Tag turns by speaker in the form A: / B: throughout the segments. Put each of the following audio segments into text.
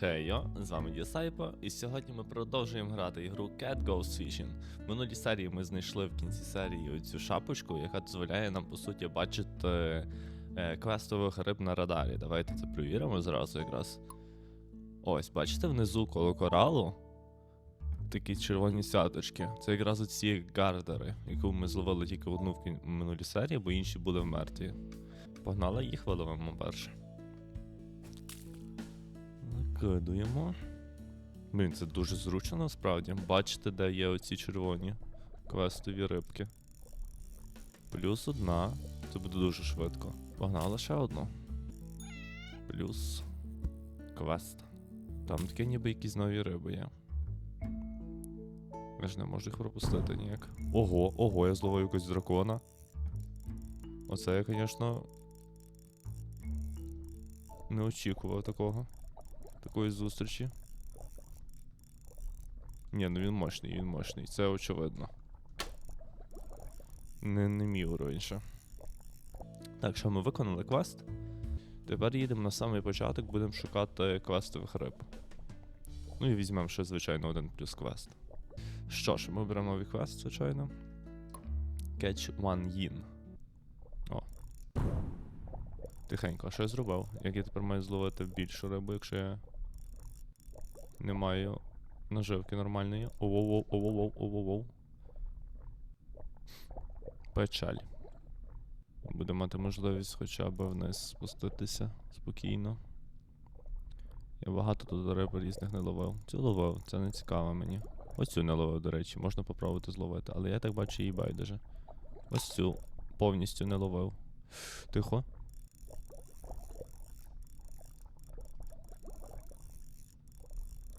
A: Хейо, з вами Дісайпо, і сьогодні ми продовжуємо грати ігру Cat Goes Fishing. В минулій серії ми знайшли в кінці серії цю шапочку, яка дозволяє нам, по суті, бачити е, квестових риб на радарі. Давайте це перевіримо зразу якраз. Ось, бачите, внизу коло коралу такі червоні сяточки. Це якраз оці гардери, яку ми зловили тільки одну в минулій серії, бо інші були мертві. Погнали їх виловимо перше. Накидуємо. Блін, це дуже зручно насправді. Бачите, де є оці червоні квестові рибки. Плюс одна. Це буде дуже швидко. Погнали ще одну. Плюс квест. Там таке ніби якісь нові риби є. Я ж не можу їх пропустити ніяк. Ого, ого, я зловив якогось дракона. Оце я, звісно. Не очікував такого. Такої зустрічі. Ні, ну він мощний, він мощний, це очевидно. Не, не мій уровень ще. Так, що ми виконали квест. Тепер їдемо на самий початок, будемо шукати квестових риб. Ну і візьмемо ще, звичайно, один плюс квест. Що ж, ми беремо новий квест, звичайно. Catch one yin. О. Тихенько, а що я зробив? Як я тепер маю зловити більшу рибу, якщо я не маю наживки нормальної. Оу-оу-оу, оу-оу-оу, оу-оу. Печаль. Буде мати можливість хоча б вниз спуститися спокійно. Я багато тут риб різних не ловив. Цю ловив, це не цікаво мені. Ось цю не ловив, до речі, можна попробувати зловити, але я так бачу її байдуже. Ось цю повністю не ловив. Тихо.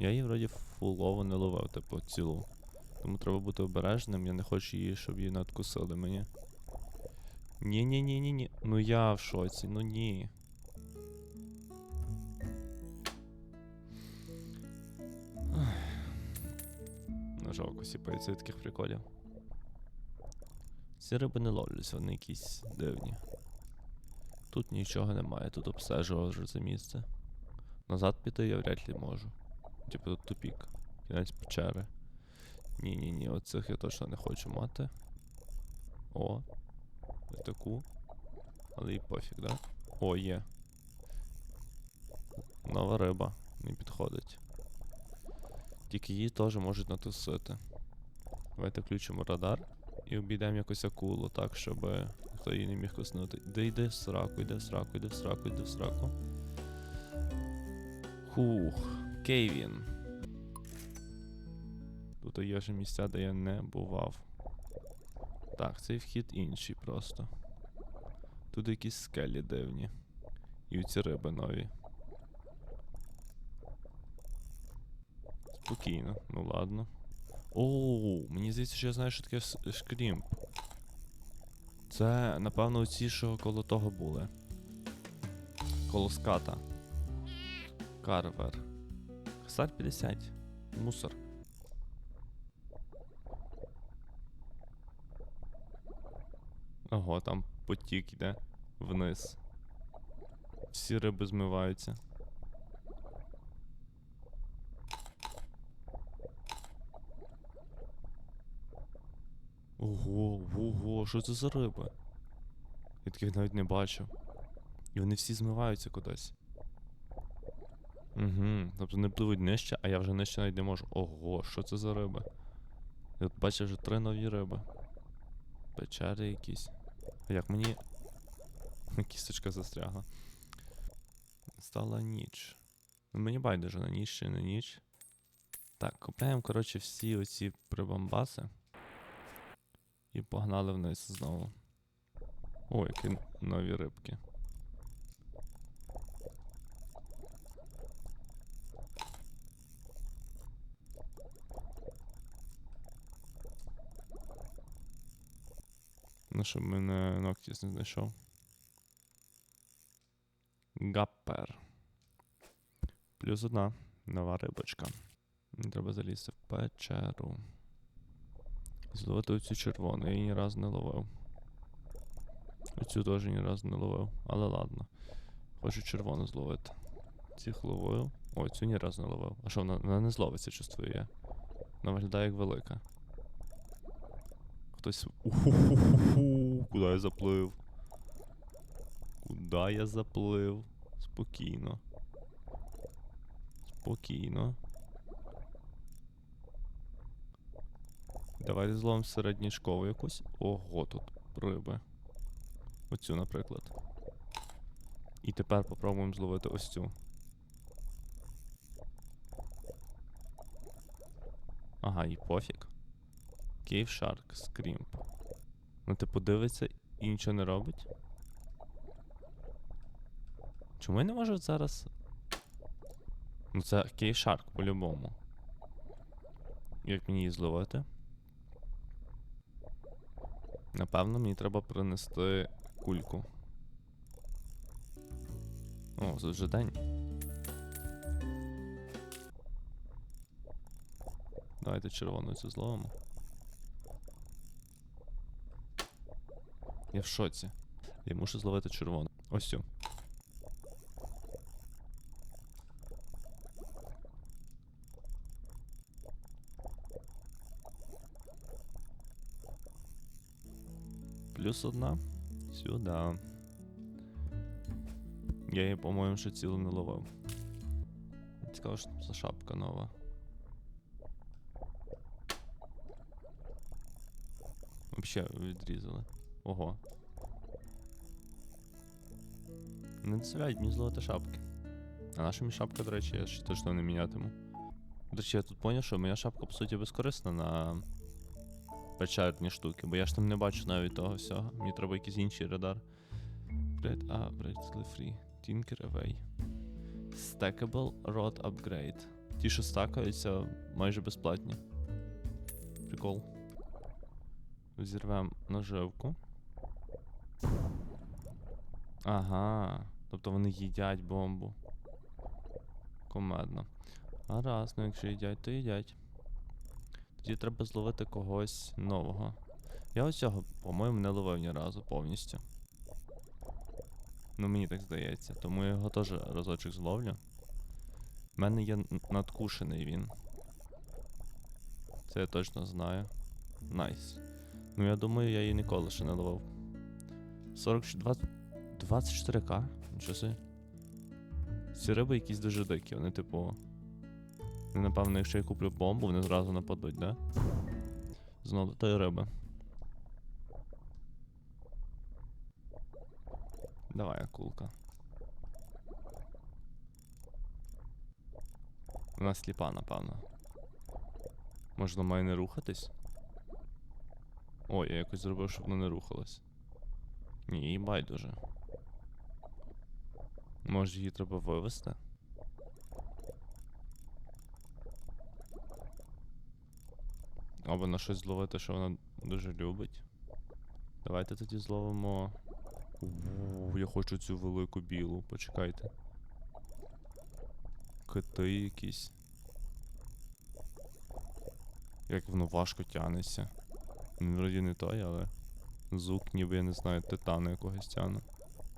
A: Я її вроді фулово не ловив, типу, цілу. Тому треба бути обережним, я не хочу її, щоб її надкусили мені. Ні-ні-ні-ні-ні. Ну я в шоці, ну ні. Ну жалко сіпається таких приколів. Ці риби не ловляться, вони якісь дивні. Тут нічого немає, тут обстежував вже це місце. Назад піти я вряд ли можу. Типу тут тупік. Кінець печери. Ні-ні-ні, оцих я точно не хочу мати. О. Ось таку. Але і пофіг, да? О, є. Нова риба. Не підходить. Тільки її теж можуть натусити. Давайте включимо радар і обійдемо якусь акулу так, щоб ніхто її не міг коснути. Де йди в сраку, йди в сраку, йди в сраку, йди в сраку. Хух, Кейвін. Тут є вже місця, де я не бував. Так, цей вхід інший просто. Тут якісь скелі дивні. І ці риби нові. Спокійно, ну ладно. Оу, мені здається, що я знаю, що таке шкрімп. Це, напевно, ці, що коло того були. Коло ската. Карвер. Хсар 50. Мусор. Ого, там потік йде вниз. Всі риби змиваються. Ого, ого, що це за риби? Я таких навіть не бачив. І вони всі змиваються кудись. Угу, тобто не пливуть нижче, а я вже нижче навіть не можу. Ого, що це за риби? Я тут бачив вже три нові риби. Печери якісь. А як мені. Кісточка застрягла. Стала ніч. Ну, Мені байдуже на ніч чи не ніч. Так, купляємо, коротше, всі оці прибамбаси. І погнали вниз знову. О, які нові рибки. Ну, щоб мене Ноктіс не знайшов. Гаппер. Плюс одна. Нова рибочка. Треба залізти в печеру. Зловити оцю червону, я її ні разу не ловив. Оцю теж ні разу не ловив, але ладно. Хочу червону зловити. Цих ловив. Ой, цю ні разу не ловив. А що, вона, вона не зловиться, чувствую я. Вона виглядає як велика. Хтось. Уху-ху-ху-ху, Куди я заплив? Куди я заплив? Спокійно. Спокійно. Давайте зловимо середнішкову якусь. Ого, тут риби. Оцю, наприклад. І тепер попробуємо зловити ось цю. Ага, і пофіг. Cave Shark Scrimp. Ну, типу, дивиться і нічого не робить. Чому я не можу зараз. Ну, це Cave Shark по-любому. Як мені її зловити? Напевно, мені треба принести кульку. О, це вже день. Давайте червону цю зловимо. Я в шоці. Я мушу зловити червону. Ось цю. Плюс одна. Сюда. Я її, по-моєму, ще цілу не ловив. Цікаво, що це шапка нова. Вообще відрізали. Ого. Не дозволяють мені зловити шапки. А наша мені шапка, до речі, я ще точно не мінятиму. До речі, я тут поняв, що моя шапка, по суті, безкорисна на печерні штуки, бо я ж там не бачу навіть того всього. Мені треба якийсь інший радар. Upgrade, а, upgrade free. Tinker away. Stackable rod upgrade. Ті, що стакаються, майже безплатні. Прикол. Зірвемо наживку. Ага. Тобто вони їдять бомбу. Комедно. Гаразд, ну якщо їдять, то їдять. Тоді треба зловити когось нового. Я ось цього, по-моєму, не ловив ні разу повністю. Ну, мені так здається. Тому я його теж разочок зловлю. У мене є надкушений він. Це я точно знаю. Найс. Ну я думаю, я її ніколи ще не ловив. 40, 20, 24к? Нічого собі. Ці риби якісь дуже дикі, вони типу. Вони, напевно, якщо я куплю бомбу, вони зразу нападуть, да? Знову до тої риби. Давай, акулка. Вона сліпа, напевно. Можна має не рухатись? Ой, я якось зробив, щоб вона не рухалась. Ні, їй байдуже. Може її треба вивести? Або на щось зловити, що вона дуже любить. Давайте тоді зловимо. У, я хочу цю велику білу, почекайте. Кити якісь. Як воно важко тянеться. Вроді не той, але. Звук, ніби я не знаю, титану якогось тяне.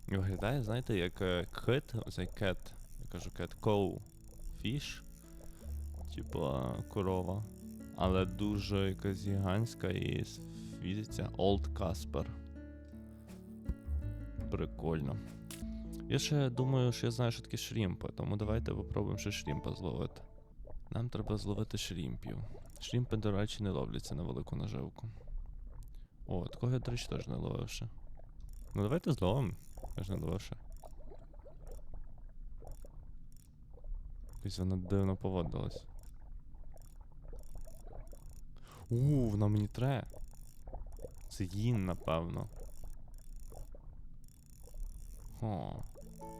A: І Виглядає, знаєте, як е, кит, оцей кет, я кажу кет, коу, фіш, типа корова, але дуже якась гігантська і світиться Old Casper. Прикольно. Я ще думаю, що я знаю, що таке шрімпи, тому давайте попробуємо ще шрімпа зловити. Нам треба зловити шрімпів. Шрімпи, до речі, не ловляться на велику наживку. О, такого я, до речі, теж не ловив ще. Ну давайте зловимо. Я ж не ловив ще. Якось вона дивно поводилась. У, вона мені тре. Це їн, напевно. О,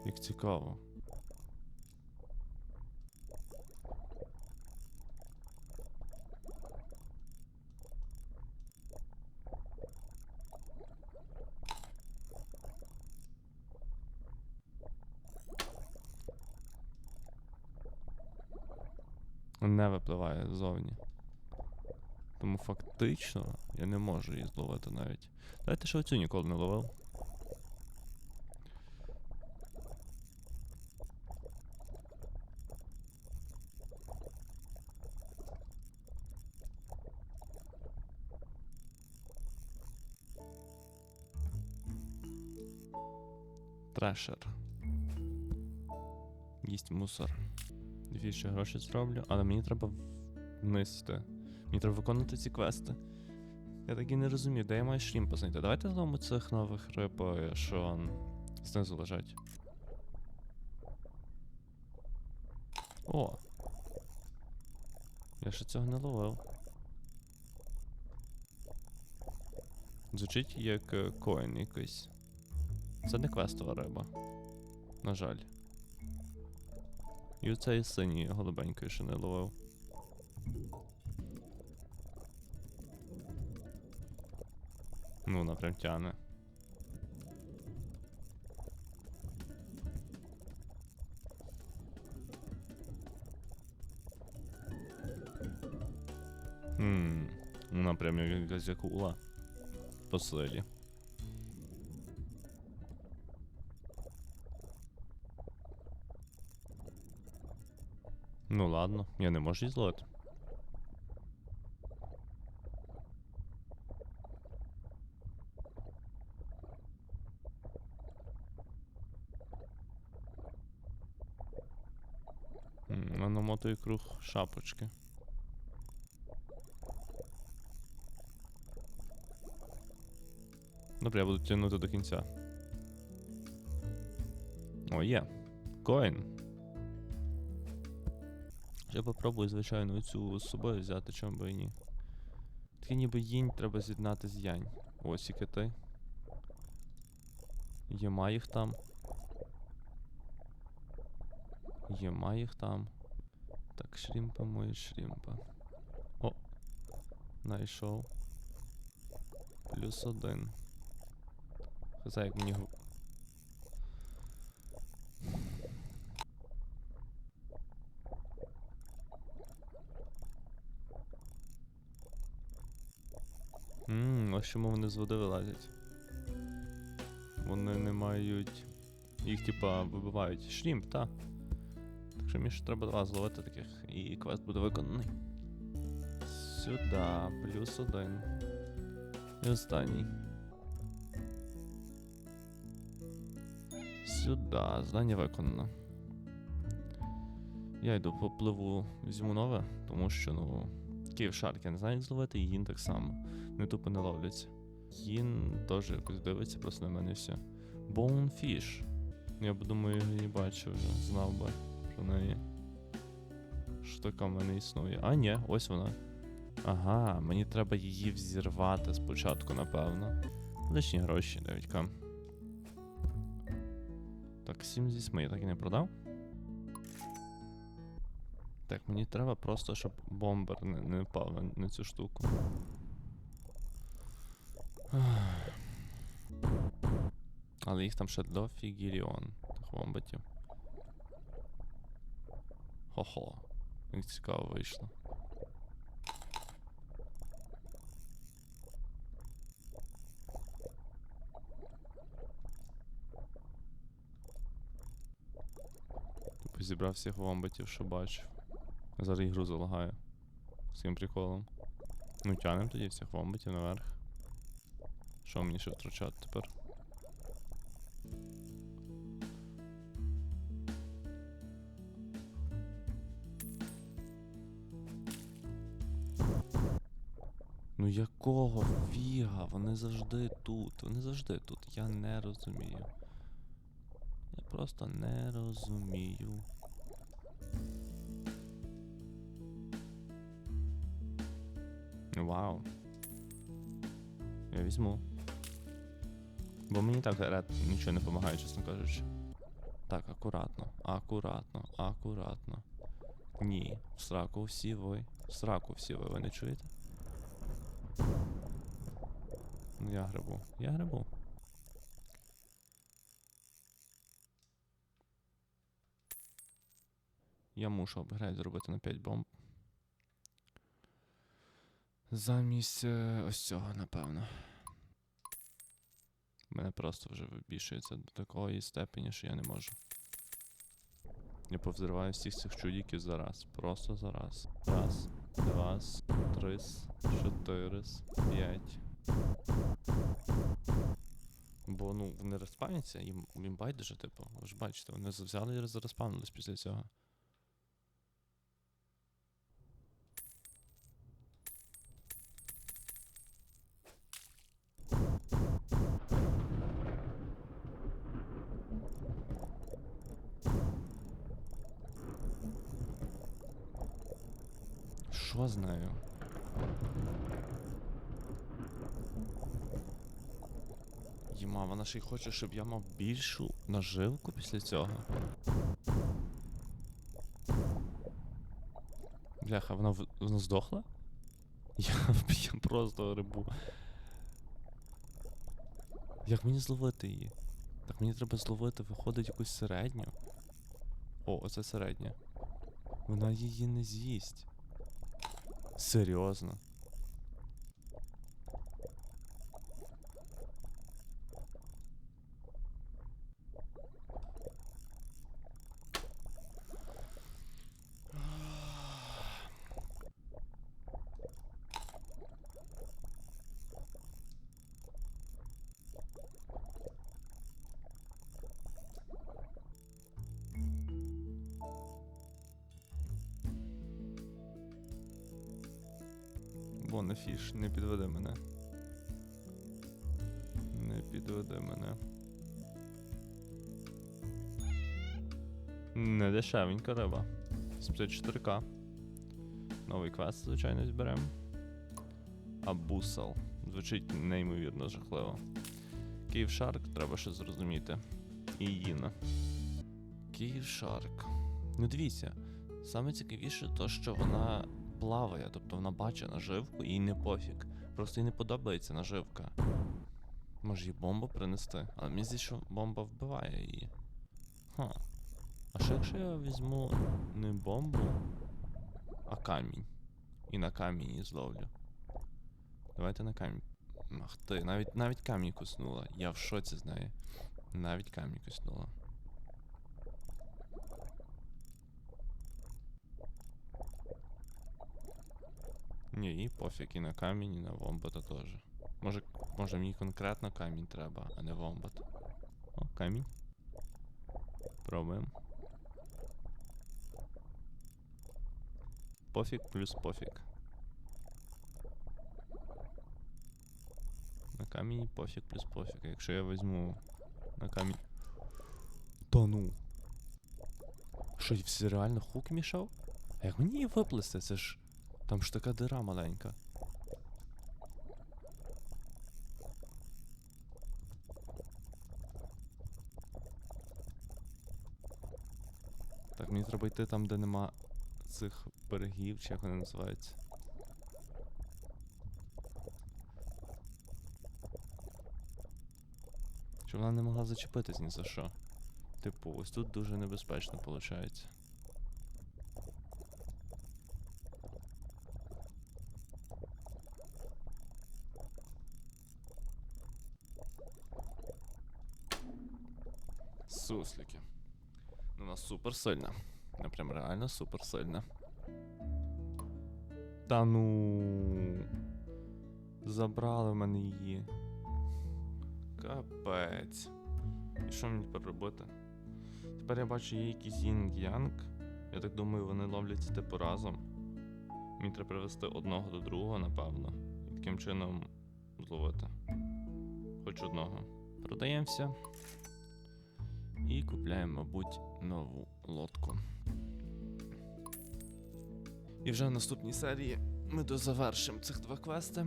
A: як цікаво. ззовні. Тому фактично я не можу її зловити навіть. Давайте ще оцю ніколи не ловив. Трешер. Їсть мусор. Дві ще гроші зроблю, але мені треба вниз. Мені треба виконувати ці квести. Я так і не розумію, де я маю шрімпа знайти. Давайте знову цих нових риб, що знизу лежать. О! Я ще цього не ловив. Звучить як е, коін якийсь. Це не квестова риба. На жаль. І оцей синій голубенький ще не ловив. Ну, вона прям тяне. Хм, вона прям як якась акула. По силі. Ну ладно, я не можу її зловити. Намотує круг шапочки. Добре, я буду тягнути до кінця. О, є. Коін. Я попробую, звичайно, цю з собою взяти, чому би і ні. Таке ніби їнь треба з'єднати з янь. Ось і кити. Єма їх там. Єма їх там. Так, шрімпа мої шрімпа. О! Найшов. Плюс один. Хаза, як мені Ммм, ось чому вони з води вилазять. Вони не мають. Їх, типа, вибивають. Шрімп, та. Так що ще треба два зловити таких, і квест буде виконаний. Сюда, плюс один. І останній. Сюда, здання виконано. Я йду попливу, візьму нове, тому що, ну, Київ шарк я не знаю, як зловити, і їн так само. Вони тупо не ловляться. Їн теж якось дивиться просто на мене все. Bonefish. Я б думаю, її бачив вже, знав би про неї. Що така в мене існує. А, ні, ось вона. Ага, мені треба її взірвати спочатку, напевно. Лишні гроші, 9к. Так, 7 зі 8 я так і не продав. Так, мені треба просто, щоб бомбер не, не впав на, на цю штуку. Але їх там ще дофігіріон, тих бомбатів. Хо-хо. Як цікаво вийшло. Типу зібрав всіх вомбатів, що бачив. Зараз ігру залагаю. З цим приколом. Ну, тянем тоді всіх вомбатів наверх. Що мені ще втрачати тепер? Якого фіга? Вони завжди тут. Вони завжди тут. Я не розумію. Я просто не розумію. Вау. Я візьму. Бо мені так ред нічого не допомагає, чесно кажучи. Так, акуратно, акуратно, акуратно. Ні, в сраку всі ви. В сраку всі ви, ви не чуєте? Ну, Я грибу. Я грибу. Я мушу апгрейд зробити на 5 бомб. Замість е, ось цього, напевно. Мене просто вже вибішується до такої степені, що я не можу. Я повзриваю всіх цих чудіків за раз. Просто за раз. Два, три, чотири, п'ять. бо ну вони розпаняться, їм, їм байдуже, типу. Ви ж бачите, вони взяли і роз- розпавнились після цього. Що з нею? Єма, вона ще й хоче, щоб я мав більшу наживку після цього. Бляха, вона, вона здохла? Я, я просто рибу. Як мені зловити її? Так мені треба зловити, виходить якусь середню. О, оце середня. Вона її не з'їсть. Серйозно. Бонафіш, не підведи мене. Не підведи мене. Не дешевенька риба. 74к. Новий квест, звичайно, зберемо. А бусел. Звучить неймовірно жахливо. Київ Шарк, треба ще зрозуміти. І Їна. Київ Шарк. Ну дивіться, саме цікавіше то, що вона плаває, тобто вона бачить наживку і не пофіг. Просто їй не подобається наживка. Може їй бомбу принести, але мені здається, що бомба вбиває її. Ха. А що якщо я візьму не бомбу, а камінь? І на камінь зловлю. Давайте на камінь. Ах ти, навіть, навіть камінь куснула. Я в шоці з неї. Навіть камінь куснула. Ні, і пофіг і на камінь, і на вомбата теж. Може, може мені конкретно камінь треба, а не вомбат. О, камінь. Пробуємо. Пофіг плюс пофіг. На камінь пофіг плюс пофіг. Якщо я візьму на камінь. Та ну. Що, всі реально хук мішав? А як мені її виплести? Це ж. Там ж така дира маленька. Так, мені треба йти там, де нема цих берегів, чи як вони називаються. Щоб вона не могла зачепитись ні за що. Типу, ось тут дуже небезпечно виходить. Суслики. Ну, Вона супер сильна. Вона прям реально супер сильна. Та ну. Забрали в мене її. Капець. І що мені тепер робити? Тепер я бачу, є якийсь інг-янг. Я так думаю, вони ловляться типу разом. Мені треба привести одного до другого, напевно. І таким чином зловити. Хоч одного. Продаємося. І купляємо, мабуть, нову лодку. І вже в наступній серії ми дозавершимо цих два квести.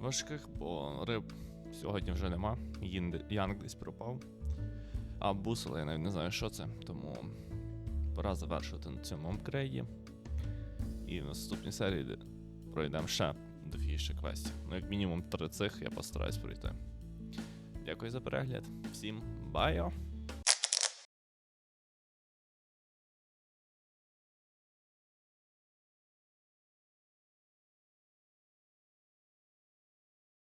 A: Важких, бо риб сьогодні вже нема. Янг десь пропав. А бусел я навіть не знаю, що це, тому пора завершувати на цьому апгрейді. І в наступній серії пройдемо ще дофіше квестів. Ну, як мінімум три цих я постараюсь пройти. Дякую за перегляд. Всім Bye.